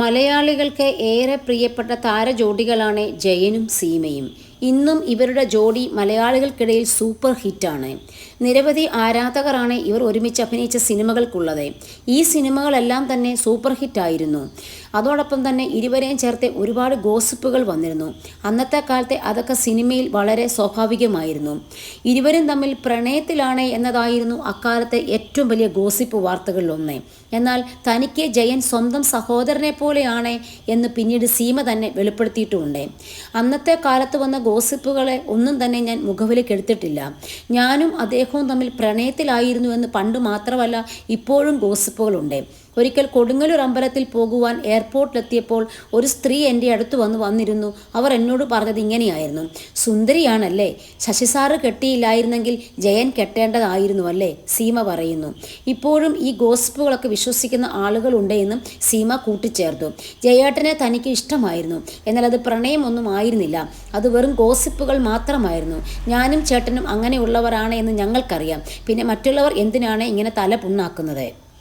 മലയാളികൾക്ക് ഏറെ പ്രിയപ്പെട്ട താരജോഡികളാണ് ജയനും സീമയും. ഇന്നും ഇവരുടെ ജോഡി മലയാളികൾക്കിടയിൽ സൂപ്പർ ഹിറ്റാണ്. നിരവധി ആരാധകരാണ് ഇവർ ഒരുമിച്ച് അഭിനയിച്ച സിനിമകൾക്കുള്ളത്. ഈ സിനിമകളെല്ലാം തന്നെ സൂപ്പർ ഹിറ്റായിരുന്നു. അതോടൊപ്പം തന്നെ ഇരുവരെയും ചേർത്ത് ഒരുപാട് ഗോസിപ്പുകൾ വന്നിരുന്നു. അന്നത്തെ കാലത്തെ അതൊക്കെ സിനിമയിൽ വളരെ സ്വാഭാവികമായിരുന്നു. ഇരുവരും തമ്മിൽ പ്രണയത്തിലാണ് എന്നതായിരുന്നു അക്കാലത്തെ ഏറ്റവും വലിയ ഗോസിപ്പ് വാർത്തകളിൽ വാർത്തകളിലൊന്ന്. എന്നാൽ തനിക്ക് ജയൻ സ്വന്തം സഹോദരനെ പോലെയാണ് എന്ന് പിന്നീട് സീമ തന്നെ വെളിപ്പെടുത്തിയിട്ടുമുണ്ട് അന്നത്തെ കാലത്ത് വന്ന ഗോസിപ്പുകളെ ഒന്നും തന്നെ ഞാൻ മുഖവിലേക്ക് എടുത്തിട്ടില്ല. ഞാനും അദ്ദേഹവും തമ്മിൽ പ്രണയത്തിലായിരുന്നു എന്ന് പണ്ട് മാത്രമല്ല ഇപ്പോഴും ഗോസിപ്പുകളുണ്ട്. ഒരിക്കൽ കൊടുങ്ങല്ലൂർ അമ്പലത്തിൽ പോകുവാൻ എയർപോർട്ടിലെത്തിയപ്പോൾ ഒരു സ്ത്രീ എന്റെ അടുത്ത് വന്ന് വന്നിരുന്നു. അവർ എന്നോട് പറഞ്ഞത് ഇങ്ങനെയായിരുന്നു. സുന്ദരിയാണല്ലേ. ശശിസാറ് കെട്ടിയില്ലായിരുന്നെങ്കിൽ ജയൻ കെട്ടേണ്ടതായിരുന്നു അല്ലേ സീമ പറയുന്നു. ഇപ്പോഴും ഈ ഗോസിപ്പുകളൊക്കെ വിശ്വസിക്കുന്ന ആളുകളുണ്ട് എന്നും സീമ കൂട്ടിച്ചേർത്തു. ജയേട്ടനെ തനിക്ക് ഇഷ്ടമായിരുന്നു. എന്നാൽ അത് പ്രണയമൊന്നും ആയിരുന്നില്ല. അത് വെറും ഗോസിപ്പുകൾ മാത്രമായിരുന്നു. ഞാനും ചേട്ടനും അങ്ങനെയുള്ളവരാണ് എന്ന് ഞങ്ങൾക്കറിയാം. പിന്നെ മറ്റുള്ളവർ എന്തിനാണ് ഇങ്ങനെ തല പുണ്ണാക്കുന്നത്?